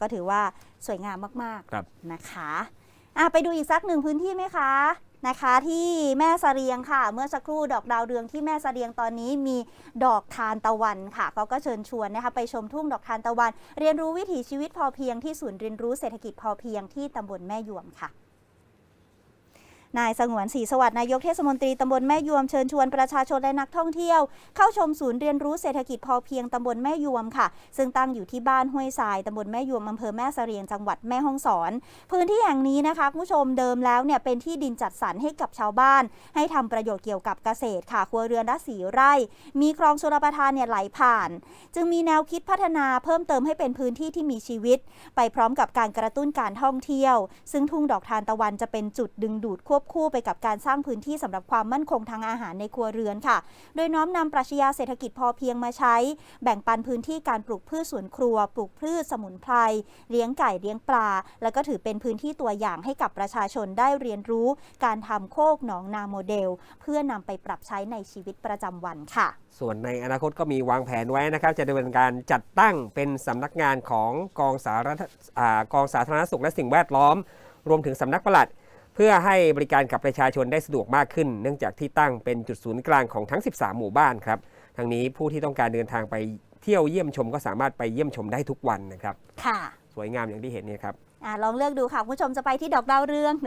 ก็ถือว่าสวยงามมากครับ ๆนะคะอะไปดูอีกสักหนึ่งพื้นที่ไหมคะนะคะ ที่แม่เสเรียงค่ะ เมื่อสักครู่ดอกดาวเรืองที่แม่เสเรียงตอนนี้มีดอกทานตะวันค่ะเขาก็เชิญชวนนะคะไปชมทุ่งดอกทานตะวัน เรียนรู้วิถีชีวิตพอเพียงที่ศูนย์เรียนรู้เศรษฐกิจพอเพียงที่ตำบลแม่ยวมค่ะ นายสงวนศรีสวัสดิ์นายกเทศมนตรีตำบลแม่ยวมเชิญชวนประชาชนและนักท่องเที่ยว เข้าชมศูนย์เรียนรู้เศรษฐกิจพอเพียงตำบลแม่ยวมค่ะ ซึ่งตั้งอยู่ที่บ้านห้วยทรายตำบลแม่ยวมอำเภอแม่เสรียงจังหวัดแม่ฮ่องสอน พื้นที่แห่งนี้นะคะคุณผู้ชมเดิมแล้วเนี่ยเป็นที่ดินจัดสรรให้กับชาวบ้าน ให้ทำประโยชน์เกี่ยวกับเกษตรค่ะครัวเรือนละสีไร่ มีคลองชลประทานเนี่ยไหลผ่าน จึงมีแนวคิดพัฒนาเพิ่มเติมให้เป็นพื้นที่ที่มีชีวิต ไปพร้อมกับการกระตุ้นการท่องเที่ยว ซึ่งทุ่งดอกทานตะวันจะเป็นจุดดึงดูดควบคู่ไปกับการสร้างพื้นที่สำหรับความมั่นคงทางอาหารในครัวเรือนค่ะ โดยน้อมนำปรัชญาเศรษฐกิจพอเพียงมาใช้ แบ่งปันพื้นที่การปลูกพืชสวนครัว ปลูกพืชสมุนไพรเลี้ยงไก่เลี้ยงปลา แล้วก็ถือเป็นพื้นที่ตัวอย่างให้กับประชาชนได้เรียนรู้ การทำโคกหนองนาโมเดล เพื่อนำไปปรับใช้ในชีวิตประจำวันค่ะ ส่วนในอนาคตก็มีวางแผนไว้นะครับ จะดำเนินการจัดตั้งเป็นสำนักงานของกองสาธารณอ่ากองสาธารณสุขและสิ่งแวดล้อม รวมถึงสำนักปลัด พื่อให้บริการกับประชาชนได้สะดวกมากขึ้น เนื่องจากที่ตั้งเป็นจุดศูนย์กลางของทั้ง 13 หมู่บ้านครับทั้งนี้ผู้ที่ต้องการเดินทางไปเที่ยวเยี่ยมชมก็สามารถไปเยี่ยมชมได้ทุกวันนะครับ ค่ะ สวยงามอย่างที่เห็นเนี่ยครับอะลองเลือกดูค่ะคุณผู้ชมจะไปที่ดอกดาวเรือง